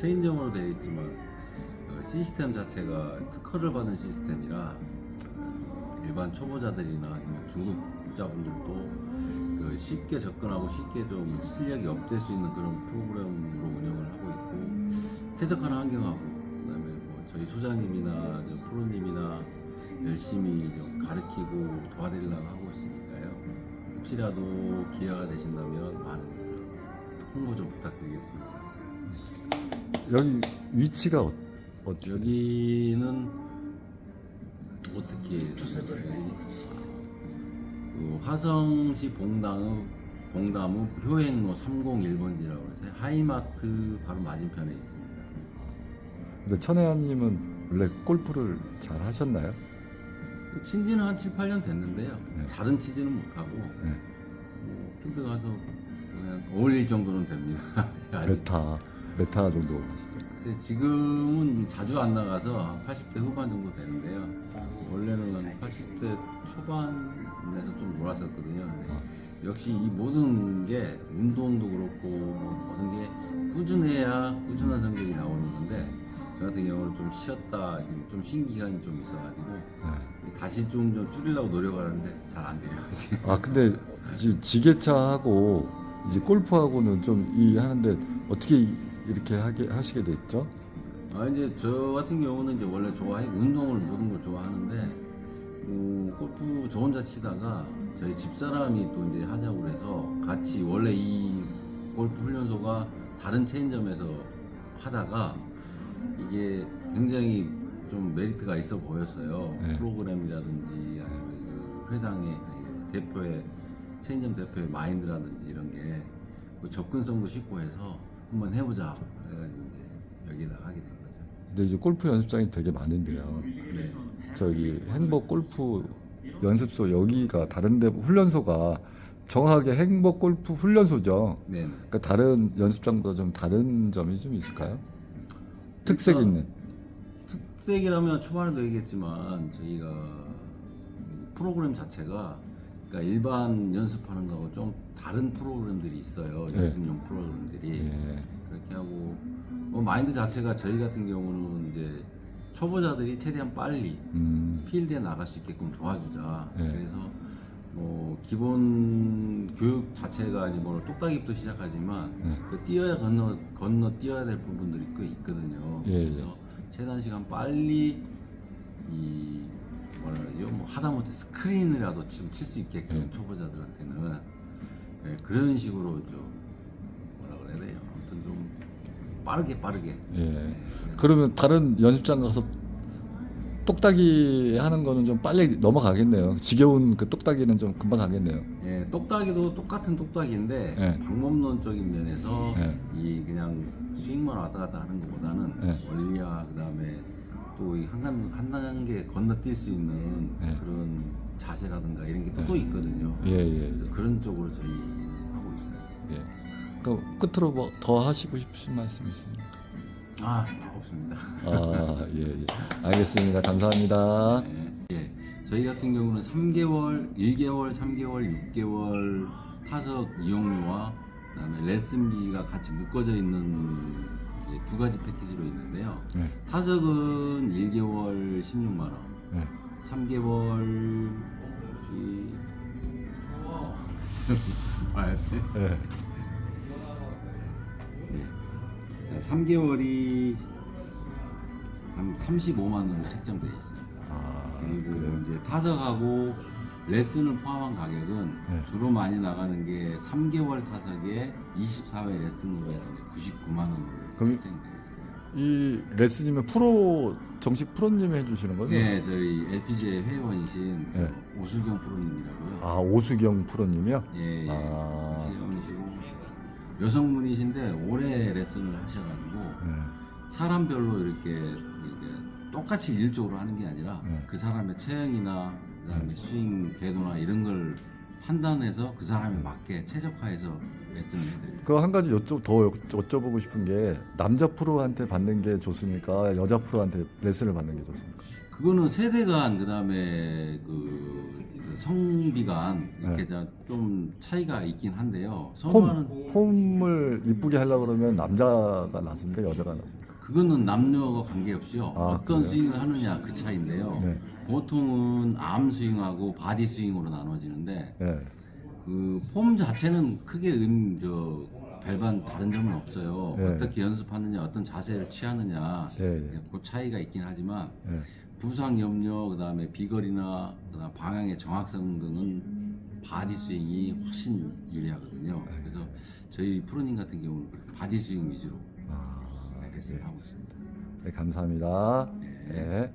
체인점으로 되어 있지만 어, 시스템 자체가 특허를 받은 시스템이라 어, 일반 초보자들이나 아니면 중급자분들도 그 쉽게 접근하고 쉽게 좀 실력이 업될 수 있는 그런 프로그램으로 운영을 하고 있고 쾌적한 환경하고 그다음에 뭐 저희 소장님이나 저 프로님이나 열심히 좀 가르치고 도와드리려고 하고 있으니까요. 혹시라도 기회가 되신다면 많은 홍보 좀 부탁드리겠습니다. 여기 위치가 어, 어디? 여기는 어떻게 주소지를 말씀해 주시면 그 화성시 봉담읍 봉담읍 효행로 301번지라고 해서 하이마트 바로 맞은편에 있습니다. 근데 천혜안님은 원래 골프를 잘 하셨나요? 친지는 한 7, 8년 됐는데요. 네. 잘은 치지는 못하고 네. 뭐 필드 가서 그냥 어울릴 정도는 됩니다. 아직. 메타 메타 정도? 글쎄 지금은 자주 안 나가서 한 80대 후반 정도 되는데요. 원래는 한 80대 초반에서 좀 놀았었거든요. 근데 아. 역시 이 모든 게 운동도 그렇고 뭐 모든 게 꾸준해야 꾸준한 성적이 나오는 건데 저 같은 경우는 좀 쉬었다 좀 쉰 기간이 좀 있어가지고 네. 다시 좀, 좀 줄이려고 노력하는데 잘 안 돼요. 지금. 아 근데 지- 지게차하고 이제 골프하고는 좀 이 하는데 어떻게 이 렇게 하게 하시게 됐죠? 아 이제 저 같은 경우는 이제 원래 좋아해 운동을 모든 걸 좋아하는데 어, 골프 저 혼자 치다가 저희 집사람이 또 이제 하자고 그래서 같이 원래 이 골프 훈련소가 다른 체인점에서 하다가 이게 굉장히 좀 메리트가 있어 보였어요 네. 프로그램이라든지 아니면 그 회장의 아니, 대표의 체인점 대표의 마인드라든지 이런 게그 접근성도 쉽고 해서 한번 해보자 그래가지고 이제 여기다 하게 된 거죠. 근데 이제 골프 연습장이 되게 많은데요. 네. 저기 행복 골프 연습소 여기가 다른데 훈련소가 정확하게 행복 골프 훈련소죠. 네. 그러니까 다른 연습장보다 좀 다른 점이 좀 있을까요? 특색 일단- 있는. 특색이라면 초반에도 얘기했지만 저희가 프로그램 자체가 그러니까 일반 연습하는 거하고 좀 다른 프로그램들이 있어요. 네. 연습용 프로그램들이 예. 그렇게 하고 뭐 마인드 자체가 저희 같은 경우는 이제 초보자들이 최대한 빨리 음. 필드에 나갈 수 있게끔 도와주자. 네. 그래서 뭐 기본 교육 자체가 이제 뭐 똑딱이부터 시작하지만 네. 그 뛰어야 건너 건너 뛰어야 될 부분들이 꽤 있거든요. 예, 그래서 최단 시간 빨리 이 그러죠? 뭐 하다못해 스크린이라도 지금 칠 수 있게끔 예. 초보자들한테는 예, 그런 식으로 좀 뭐라 그래야 돼요. 아무튼 좀 빠르게 빠르게. 예. 예, 그러면 다른 연습장 가서 똑딱이 하는 거는 좀 빨리 넘어가겠네요. 지겨운 그 똑딱이는 좀 금방 가겠네요. 예, 똑딱이도 똑같은 똑딱인데 예. 방법론적인 면에서 예. 이 그냥 스윙만 왔다 갔다 하는 것보다는 예. 원리와 그다음에 또한 한 단계 건너뛸 수 있는 예. 그런 자세라든가 이런 게또 예. 또 있거든요. 예, 예. 그래서 그런 쪽으로 저희 하고 있어요. 예. 그 끝으로 뭐 더 하시고 싶으신 말씀 있습니까? 아, 없습니다. 아, 예, 예. 알겠습니다. 감사합니다. 네. 예. 저희 같은 경우는 3개월, 1개월, 3개월, 6개월 타석 이용료와 그다음에 레슨비가 같이 묶어져 있는 이제 두 가지 패키지로 있는데요. 네. 타석은 1개월 16만 원, 네. 3개월 이 봐야 돼. 네. 네. 자, 3개월이 35만 원으로 책정되어 있습니다. 아, 그리고 그래요? 이제 타석하고 레슨을 포함한 가격은 네. 주로 많이 나가는 게 3개월 타석에 24회 레슨으로 해서 이제 99만 원으로 그럼- 책정되어 있어요. 이 레슨이면 프로 정식 프로님이 해주시는 거죠? 네, 저희 LPGA 회원이신 네. 오수경 프로님이라고요. 아 오수경 프로님이요? 예, 예. 아. 회원이시고 여성분이신데 오래 레슨을 하셔가지고 네. 사람별로 이렇게, 이렇게 똑같이 일적으로 하는 게 아니라 네. 그 사람의 체형이나 그다음에 스윙 궤도나 이런 걸 판단해서 그 사람에 맞게 최적화해서 레슨을 해드려요. 그 한 가지 여쭤 더 여- 여쭤보고 싶은 게 남자 프로한테 받는 게 좋습니까? 여자 프로한테 레슨을 받는 게 좋습니까? 그거는 세대 간 그다음에 그그 성비간 이렇게 네. 자- 좀 차이가 있긴 한데요. 폼 폼을 이쁘게 하려고 그러면 남자가 낫습니까 여자가 낫습니까? 그거는 남녀가 관계없이요. 아, 어떤 그래요? 스윙을 하느냐 그 차이인데요. 네. 보통은 암 스윙하고 바디 스윙으로 나눠지는데 예. 그 폼 자체는 크게 음, 저 별반 다른 점은 없어요. 네. 어떻게 연습하느냐, 어떤 자세를 취하느냐, 예. 예. 그 차이가 있긴 하지만 예. 부상 염려, 그다음에 비거리나 그다음 방향의 정확성 등은 바디 스윙이 훨씬 유리하거든요. 그래서 저희 프로님 같은 경우는 바디 스윙 위주로 아, 레슨을 하고 있습니다. 네, 감사합니다. 네. 예.